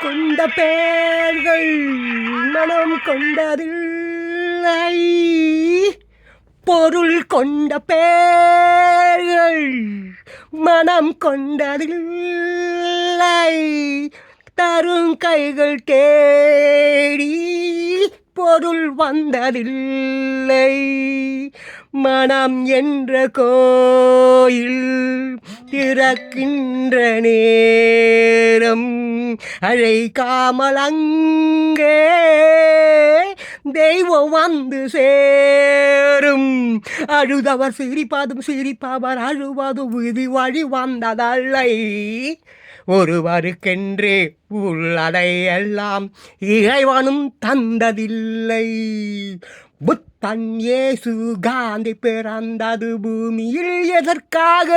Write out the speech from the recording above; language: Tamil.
கொண்ட பேர்கள் மனம் கொண்டதில்லை. பொருள் கொண்ட பேர்கள் மனம் கொண்டதில்லை. தரும் கைகள் தேடி பொருள் வந்ததில்லை. மனம் என்ற கோயில் திறக்கின்ற நேரம் அழைக்காமல் அங்கே தெய்வம் வந்து சேரும். அழுதவர் சிரிப்பதும் சிரிப்பவர் அழுவதும் விதி வழி வந்ததல்லை. ஒருவருக்கென்று உள்ளடையெல்லாம் இறைவனும் தந்ததில்லை. புத்தன் இயேசு காந்தி பிறந்தது பூமியில் எதற்காக?